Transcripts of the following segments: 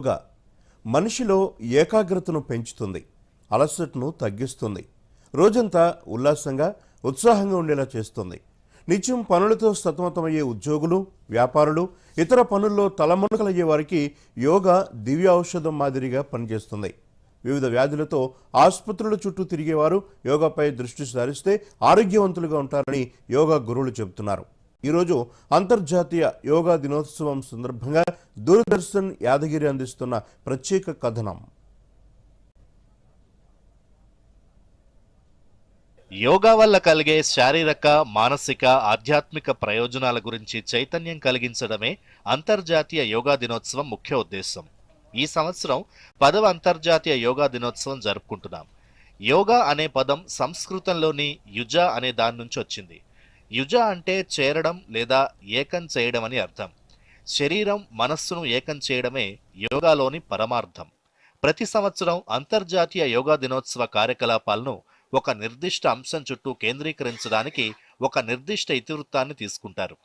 యోగా మనిషిలో ఏకాగ్రతను పెంచుతుంది అలసటను తగ్గిస్తుంది రోజంతా ఉల్లాసంగా ఉత్సాహంగా ఉండేలా చేస్తుంది. నిత్యం పనులతో సతమతమయ్యే ఉద్యోగులు వ్యాపారులు ఇతర పనుల్లో తలమునకలయ్యే వారికి యోగా దివ్య ఔషధం మాదిరిగా పనిచేస్తుంది. వివిధ వ్యాధులతో ఆసుపత్రుల చుట్టూ తిరిగేవారు యోగాపై దృష్టి సారిస్తే ఆరోగ్యవంతులుగా ఉంటారని యోగా గురువులు చెబుతున్నారు. ఈరోజు అంతర్జాతీయ యోగా దినోత్సవం సందర్భంగా దూరదర్శన్ యాదగిరి అందిస్తున్న ప్రత్యేక కథనం. యోగా వల్ల కలిగే శారీరక మానసిక ఆధ్యాత్మిక ప్రయోజనాల గురించి చైతన్యం కలిగించడమే అంతర్జాతీయ యోగా దినోత్సవం ముఖ్య ఉద్దేశం. ఈ సంవత్సరం పదవ అంతర్జాతీయ యోగా దినోత్సవం జరుపుకుంటున్నాం. యోగా అనే పదం సంస్కృతంలోని యుజ అనే దాని నుంచి వచ్చింది. యుజ అంటే చేరడం లేదా ఏకం చేయడం అని అర్థం. శరీరం మనస్సును ఏకం చేయడమే యోగాలోని పరమార్థం. ప్రతి సంవత్సరం అంతర్జాతీయ యోగా దినోత్సవ కార్యకలాపాలను ఒక నిర్దిష్ట అంశం చుట్టూ కేంద్రీకరించడానికి ఒక నిర్దిష్ట ఇతివృత్తాన్ని తీసుకుంటారు.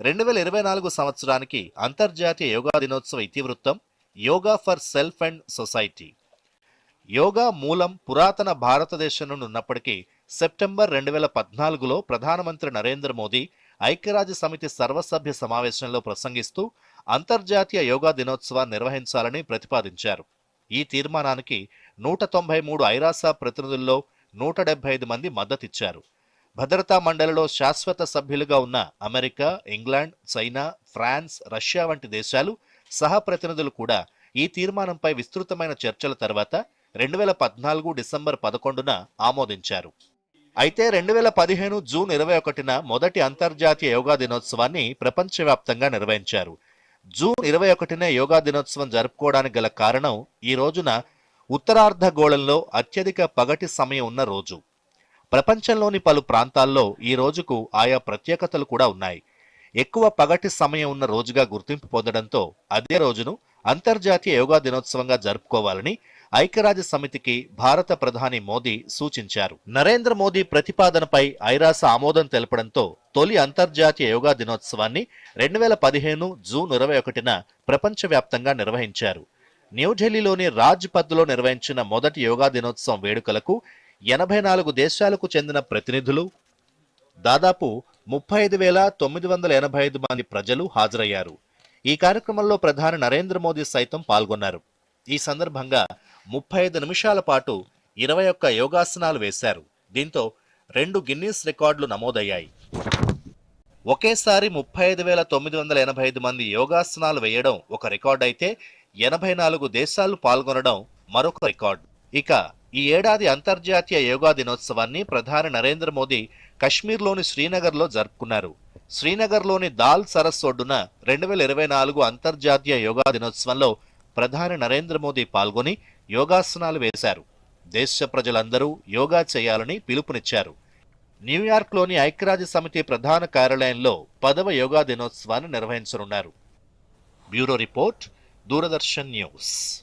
రెండు వేల ఇరవై నాలుగు సంవత్సరానికి అంతర్జాతీయ యోగా దినోత్సవ ఇతివృత్తం yoga for self and society. Yoga మూలం పురాతన భారతదేశం నుండి ఉన్నప్పటికీ సెప్టెంబర్ రెండు వేల పద్నాలుగులో ప్రధానమంత్రి నరేంద్ర మోదీ ఐక్యరాజ్య సమితి సర్వసభ్య సమావేశంలో ప్రసంగిస్తూ అంతర్జాతీయ యోగా దినోత్సవాన్ని నిర్వహించాలని ప్రతిపాదించారు. ఈ తీర్మానానికి నూట తొంభై మూడు ఐరాస ప్రతినిధుల్లో నూట డెబ్బై ఐదు మంది మద్దతిచ్చారు. భద్రతా మండలిలో శాశ్వత సభ్యులుగా ఉన్న America England China France Russia వంటి దేశాలు సహప్రతినిధులు కూడా ఈ తీర్మానంపై విస్తృతమైన చర్చల తర్వాత రెండు వేల పద్నాలుగు డిసెంబర్ పదకొండున ఆమోదించారు. అయితే రెండు వేల పదిహేను జూన్ ఇరవై ఒకటిన మొదటి అంతర్జాతీయ యోగా దినోత్సవాన్ని ప్రపంచవ్యాప్తంగా నిర్వహించారు. జూన్ ఇరవై ఒకటినే యోగా దినోత్సవం జరుపుకోవడానికి గల కారణం ఈ రోజున ఉత్తరార్ధగోళంలో అత్యధిక పగటి సమయం ఉన్న రోజు. ప్రపంచంలోని పలు ప్రాంతాల్లో ఈ రోజుకు ఆయా ప్రత్యేకతలు కూడా ఉన్నాయి. ఎక్కువ పగటి సమయం ఉన్న రోజుగా గుర్తింపు పొందడంతో అదే రోజును అంతర్జాతీయ యోగా దినోత్సవంగా జరుపుకోవాలని ఐక్యరాజ్య సమితికి భారత ప్రధాని మోదీ సూచించారు. నరేంద్ర మోదీ ప్రతిపాదనపై ఐరాస ఆమోదం తెలపడంతో తొలి అంతర్జాతీయ యోగా దినోత్సవాన్ని రెండు వేల పదిహేను జూన్ ఇరవై ఒకటిన ప్రపంచవ్యాప్తంగా నిర్వహించారు. న్యూఢిల్లీలోని రాజ్ పథ్లో నిర్వహించిన మొదటి యోగా దినోత్సవం వేడుకలకు ఎనభై నాలుగు దేశాలకు చెందిన ప్రతినిధులు దాదాపు ముప్పై ఐదు వేల తొమ్మిది వందల ఎనభై ఐదు మంది ప్రజలు హాజరయ్యారు. ఈ కార్యక్రమంలో ప్రధాని నరేంద్ర మోదీ సైతం పాల్గొన్నారు. ఈ సందర్భంగా ముప్పై ఐదు నిమిషాల పాటు ఇరవై ఒక్క యోగాసనాలు వేశారు. దీంతో రెండు గిన్నీస్ రికార్డులు నమోదయ్యాయి. ఒకేసారి ముప్పై ఐదు వేల తొమ్మిది వందల ఎనభై ఐదు మంది యోగాసనాలు వేయడం ఒక రికార్డ్ అయితే ఎనభై నాలుగు దేశాలు పాల్గొనడం మరొక రికార్డు. ఇక ఈ ఏడాది అంతర్జాతీయ యోగా దినోత్సవాన్ని ప్రధాని నరేంద్ర మోదీ కశ్మీర్లోని శ్రీనగర్లో జరుపుకున్నారు. శ్రీనగర్లోని దాల్ సరస్సు ఒడ్డున రెండు వేల ఇరవై నాలుగు అంతర్జాతీయ యోగా దినోత్సవంలో ప్రధాని నరేంద్ర మోదీ పాల్గొని యోగాసనాలు వేశారు. దేశ ప్రజలందరూ యోగా చేయాలని పిలుపునిచ్చారు. న్యూయార్క్లోని ఐక్యరాజ్య సమితి ప్రధాన కార్యాలయంలో పదవ యోగా దినోత్సవాన్ని నిర్వహించనున్నారు. Bureau report Doordarshan news.